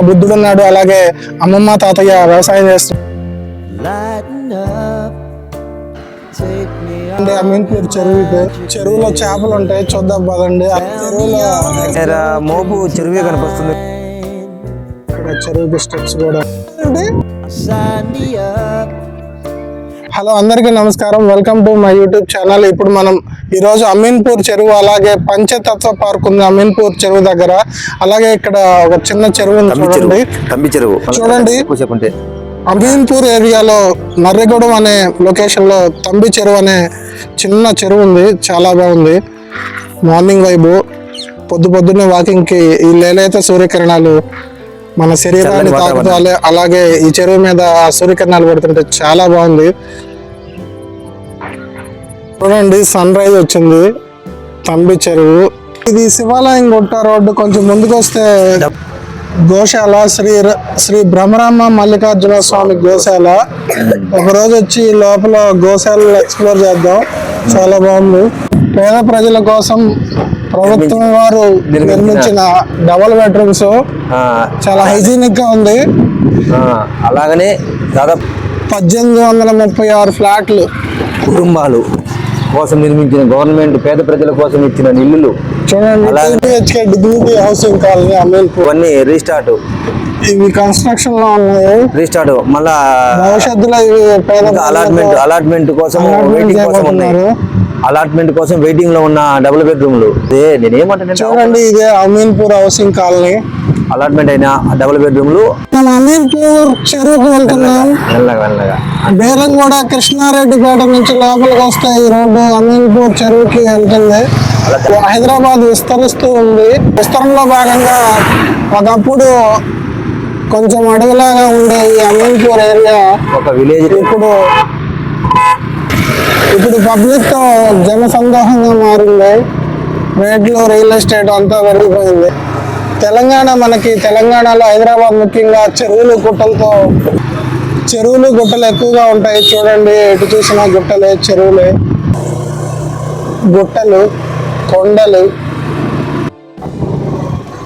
బుద్ధుడు ఉన్నాడు అలాగే అమ్మమ్మ తాతయ్య వ్యవసాయం అమీన్పూర్ చెరువు. చెరువులో చేపలు ఉంటాయి. చూద్దాం పదండి. ఆ చెరువులో మోపు చెరువే కనిపిస్తుంది. ఇక్కడ చెరువుకి స్టెప్స్ కూడా. హలో అందరికీ నమస్కారం. Welcome to my YouTube channel ఇప్పుడు మనం ఈ రోజు అమీన్పూర్ చెరువు అలాగే పంచతత్వ పార్క్ ఉంది అమీన్పూర్ చెరువు దగ్గర. అలాగే ఇక్కడ ఒక చిన్న చెరువు ఉంది చూడండి. చెరువు. చూడండి. అమీన్పూర్ ఏరియాలో మర్రిగూడెం అనే లొకేషన్లో తంబి చెరువు అనే చిన్న చెరువు ఉంది. చాలా బాగుంది. మార్నింగ్ వైబు పొద్దు పొద్దున్నే వాకింగ్కి ఈ లేలేత సూర్యకిరణాలు మన శరీరాన్ని తాకుతూ అలాగే ఈ చెరువు మీద ఆ సూర్యకిరణాలు పడుతుంటే చాలా బాగుంది. చూడండి సన్ రైజ్ వచ్చింది. తంబి చెరువు. ఇది శివాలయం గుట్ట రోడ్డు కొంచెం ముందుకు వస్తే గోశాల శ్రీ శ్రీ భ్రమరామ మల్లికార్జున స్వామి గోశాల. ఒక రోజు వచ్చి లోపల గోశాలను ఎక్స్ప్లోర్ చేద్దాం. చాలా బాగుంది. పేద ప్రజల కోసం ప్రభుత్వం వారు నిర్మించిన డబుల్ బెడ్రూమ్స్ చాలా హైజీనిక్గా ఉంది. అలాగనే దాదాపు పద్దెనిమిది వందల ముప్పై ఆరు ఫ్లాట్లు. కుటుంబాలు కోసం నిర్మించిన గవర్నమెంట్ పేద ప్రజల కోసం ఇచ్చిన ఇల్లులు చూడండి హౌసింగ్ కాలనీ అమీన్పూర్. ఇవన్నీ రీస్టార్ట్ ఇవి కన్స్ట్రక్షన్లో ఉన్నాయి? రీస్టార్ట్ మళ్ళా భవిష్యత్తులో అలాట్మెంట్ అలాట్మెంట్ కోసం వెయిటింగ్ కోసం. అలాట్మెంట్ కోసం వెయిటింగ్లో ఉన్న డబుల్ బెడ్రూమ్లు అదే నేనేమంటానంటే చూడండి ఇదే అమీన్పూర్ హౌసింగ్ కాలనీ. అలాట్మెంట్ అయిన డబుల్ బెడ్రూమ్లు మెల్లగా బేరంగూడ కృష్ణారెడ్డిపేట నుంచి లోపలికి వస్తే ఈ రోడ్డు అమీన్పూర్ చెరువుకి వెళ్తుంది. హైదరాబాద్ విస్తరిస్తూ ఉంది. విస్తరణలో భాగంగా ఒకప్పుడు కొంచెం అడవిలాగా ఉండే ఈ అమీన్పూర్ ఏరియా ఒక విలేజ్. ఇప్పుడు ఇప్పుడు పబ్లిక్తో జన సందోహంగా మారింది. రేట్లు రియల్ ఎస్టేట్ అంతా పెరిగిపోయింది. తెలంగాణ మనకి తెలంగాణలో హైదరాబాద్ ముఖ్యంగా చెరువులు గుట్టలతో చెరువులు గుట్టలు ఎక్కువగా ఉంటాయి. చూడండి ఎటు చూసినా గుట్టలే చెరువులే. గుట్టలు కొండలు.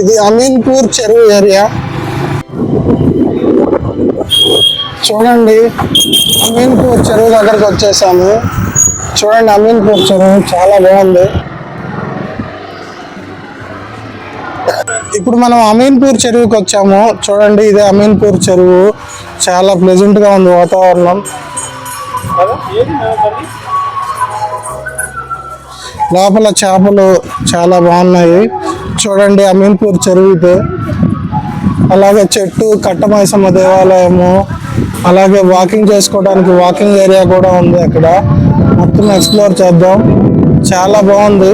ఇది అమీన్పూర్ చెరువు ఏరియా. చూడండి అమీన్పూర్ చెరువు దగ్గరకు వచ్చేసాము. చూడండి అమీన్పూర్ చెరువు చాలా బాగుంది. ఇప్పుడు మనం అమీన్పూర్ చెరువుకి వచ్చాము. చూడండి ఇదే అమీన్పూర్ చెరువు. చాలా ప్లెజెంట్గా ఉంది వాతావరణం. లోపల చేపలు చాలా బాగున్నాయి. చూడండి అమీన్పూర్ చెరువు ఇది. అలాగే చెట్టు కట్టమైసమ్మ దేవాలయము. అలాగే వాకింగ్ చేసుకోవడానికి వాకింగ్ ఏరియా కూడా ఉంది అక్కడ. మొత్తం ఎక్స్ప్లోర్ చేద్దాం. చాలా బాగుంది.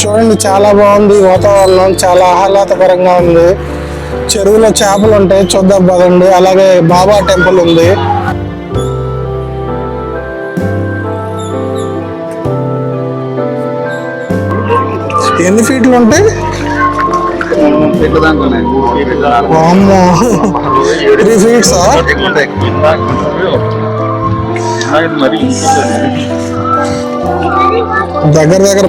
చూడండి చాలా బాగుంది. వాతావరణం చాలా ఆహ్లాదకరంగా ఉంది. చెరువులో చేపలు ఉంటాయి చూద్దాం పదండి. అలాగే బాబా టెంపుల్ ఉంది. ఎన్ని ఫీట్లు ఉంటాయి? Three feets? దగ్గర దగ్గర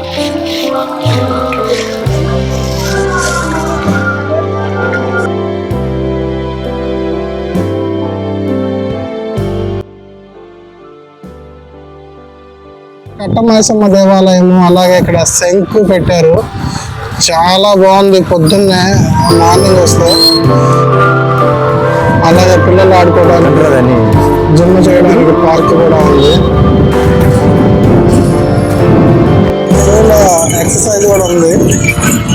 కట్టమైసమ్మ దేవాలయము అలాగే ఇక్కడ శంకు పెట్టారు. చాలా బాగుంది. పొద్దున్నే మార్నింగ్ వస్తే అలాగే పిల్లలు ఆడుకోవడానికి జిమ్ చేయడానికి పార్క్ కూడా ఉంది. ఎక్సర్సైజ్ కూడా ఉంది.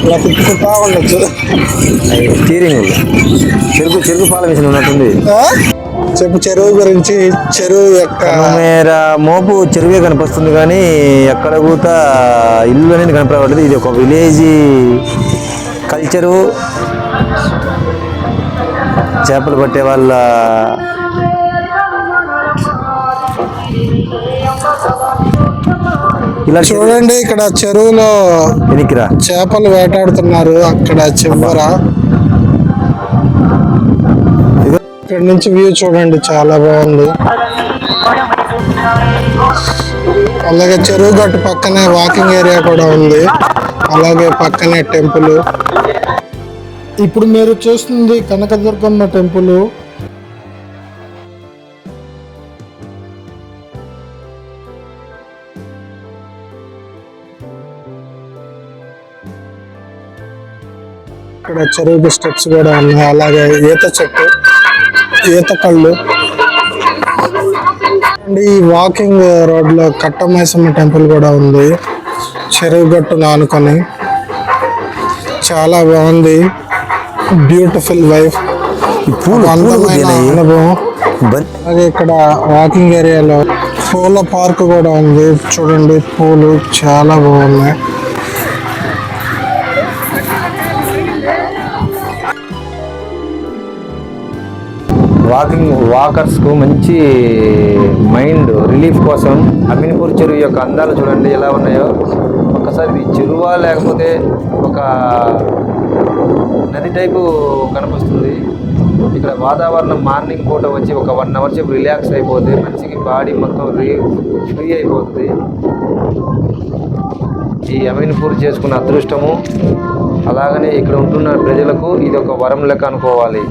ఇలా తిప్పుకుంటా ఉండొచ్చు. స్టీరింగ్ చెరుకు చెరుకు పాల మిషన్ ఉన్నట్టుంది? చెప్పు చెరువు గురించి చెరువు యొక్క మేర మోపు చెరువే కనిపిస్తుంది కానీ ఎక్కడ కూడా ఇల్లు అనేది కనపడలేదు ఇది ఒక విలేజ్ కల్చరు. చేపలు పట్టే వాళ్ళ ఇలా చూడండి ఇక్కడ చెరువులో వెనక్కిరా చేపలు వేటాడుతున్నారు అక్కడ చివర. ఇక్కడ నుంచి వ్యూ చూడండి చాలా బాగుంది. అలాగే చెరువు గట్టు పక్కనే వాకింగ్ ఏరియా కూడా ఉంది. అలాగే పక్కనే టెంపుల్. ఇప్పుడు మీరు చూస్తుంది కనకదుర్గమ్మ టెంపుల్. ఇక్కడ చెరువుకి స్టెప్స్ కూడా ఉన్నాయి. అలాగే ఈత చెట్టు. ఈత కళ్ళు. అండ్ ఈ వాకింగ్ రోడ్లో కట్టమైసమ్మ టెంపుల్ కూడా ఉంది. చెరువు గట్టును ఆనుకొని చాలా బాగుంది. Beautiful vibe. అందమైన అనుభవం. అలాగే ఇక్కడ వాకింగ్ ఏరియాలో పూల పార్క్ కూడా ఉంది. చూడండి పూలు చాలా బాగున్నాయి. వాకింగ్ వాకర్స్కు మంచి మైండ్ రిలీఫ్ కోసం అమినిపూర్ చెరువు యొక్క అందాలు చూడండి ఎలా ఉన్నాయో. ఒక్కసారి ఇది చెరువా లేకపోతే ఒక నది టైపు కనిపిస్తుంది. ఇక్కడ వాతావరణం మార్నింగ్ పూట వచ్చి ఒక వన్ అవర్ సేపు రిలాక్స్ అయిపోతే మనిషికి బాడీ మొత్తం రీ ఫ్రీ అయిపోతుంది. ఈ అమీన్పూర్ చేసుకున్న అదృష్టము. అలాగనే ఇక్కడ ఉంటున్న ప్రజలకు ఇది ఒక వరం లెక్క అనుకోవాలి.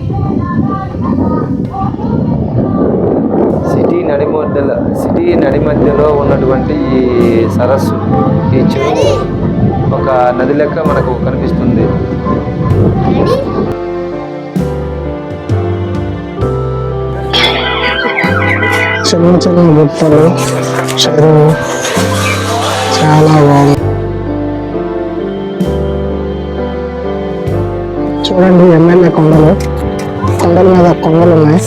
నడిమధ్యలో నడి మధ్యలో సిటీ నడి మధ్యలో ఉన్నటువంటి ఈ సరస్సు ఈ చెరువు ఒక నది లెక్క మనకు కనిపిస్తుంది. చిన్న చిన్న గుట్టలు చెరువు చాలా బాగుంది. చూడండి ఎమ్మెల్యే కొండలు. కొండల మీద కొండలు ఉన్నాయి.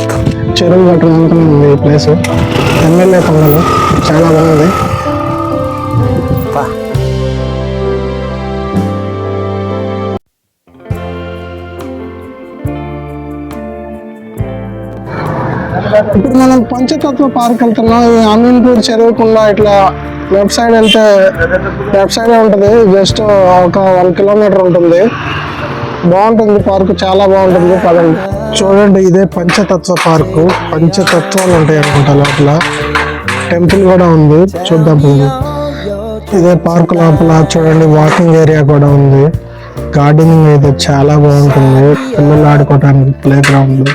చెరువు గట్టు ఉంది ఈ ప్లేస్ ఎమ్మెల్యే కొండలు చాలా బాగుంది. ఇప్పుడు మనం పంచతత్వ పార్క్ వెళ్తున్నాం. ఈ అమీన్పూర్ చెరువుకుండా ఇట్లా లెఫ్ట్ సైడ్ వెళ్తే లెఫ్ట్ సైడ్ ఉంటుంది. జస్ట్ ఒక వన్ కిలోమీటర్ ఉంటుంది. బాగుంటుంది పార్క్ చాలా బాగుంటుంది పదండి. చూడండి ఇదే పంచతత్వ పార్కు. పంచతత్వాలు ఉంటాయి అనుకుంటా లోపల. టెంపుల్ కూడా ఉంది చూద్దాం. ఇదే పార్క్ లోపల చూడండి వాకింగ్ ఏరియా కూడా ఉంది. గార్డెనింగ్ అయితే చాలా బాగుంటుంది. పిల్లలు ఆడుకోవడానికి playground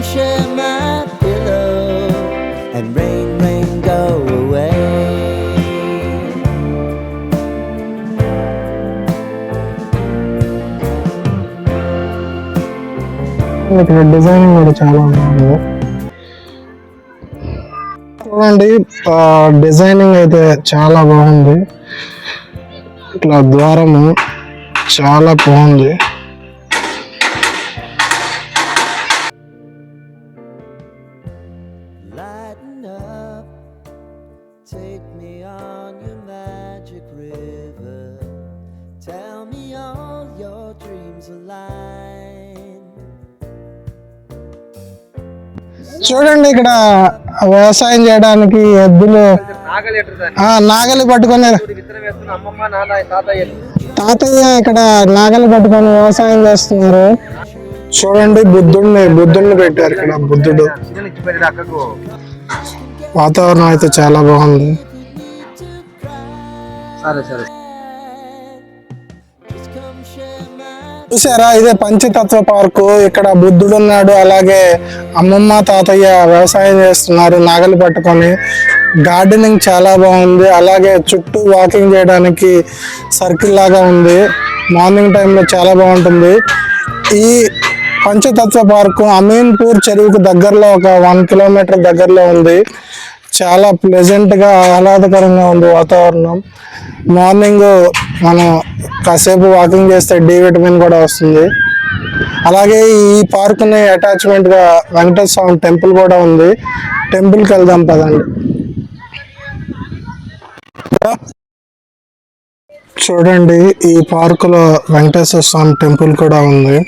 just share my pillow and rain, rain, go away. ఇక్కడ డిజైనింగ్ కూడా చాలా బాగుంది. చూడండి డిజైనింగ్ అయితే చాలా బాగుంది. ఇట్లా ద్వారము చాలా బాగుంది. చూడండి ఇక్కడ వ్యవసాయం చేయడానికి ఎద్దులు. ఆ, నాగలి పట్టుకొని అమ్మమ్మ నాన్న తాతయ్యలు తాతయ్య ఇక్కడ నాగలి పట్టుకొని వ్యవసాయం చేస్తున్నారు. చూడండి బుద్ధుడిని బుద్ధుడిని పెట్టారు ఇక్కడ బుద్ధుడు. వాతావరణం అయితే చాలా బాగుంది. సరే సరే. చూసారా ఇదే పంచతత్వ పార్కు. ఇక్కడ బుద్ధుడు ఉన్నాడు. అలాగే అమ్మమ్మ తాతయ్య వ్యవసాయం చేస్తున్నారు నాగలి పట్టుకొని. గార్డెనింగ్ చాలా బాగుంది. అలాగే చుట్టూ వాకింగ్ చేయడానికి సర్కిల్ లాగా ఉంది. మార్నింగ్ టైంలో చాలా బాగుంటుంది. ఈ పంచతత్వ పార్కు అమీన్పూర్ చెరువుకు దగ్గరలో ఒక వన్ కిలోమీటర్ దగ్గరలో ఉంది. చాలా ప్లెజెంట్గా ఆహ్లాదకరంగా ఉంది వాతావరణం. మార్నింగ్ మనం కాసేపు వాకింగ్ చేస్తే డి విటమిన్ కూడా వస్తుంది. అలాగే ఈ పార్కుని అటాచ్మెంట్గా వెంకటేశ్వర స్వామి టెంపుల్ కూడా ఉంది. టెంపుల్కి వెళ్దాం పదండి. చూడండి ఈ పార్కులో వెంకటేశ్వర స్వామి టెంపుల్ కూడా ఉంది.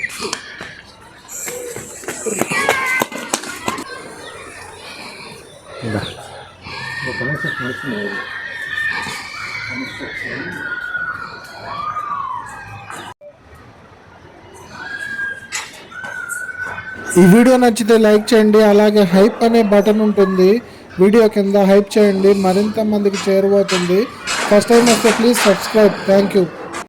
ఈ వీడియో నచ్చితే లైక్ చేయండి అలాగే హైప్ అనే బటన్ ఉంటుంది. వీడియో కింద హైప్ చేయండి మరింత మందికి చేరువవుతుంది. ఫస్ట్ టైం వస్తే ప్లీజ్ సబ్స్క్రైబ్ థ్యాంక్ యూ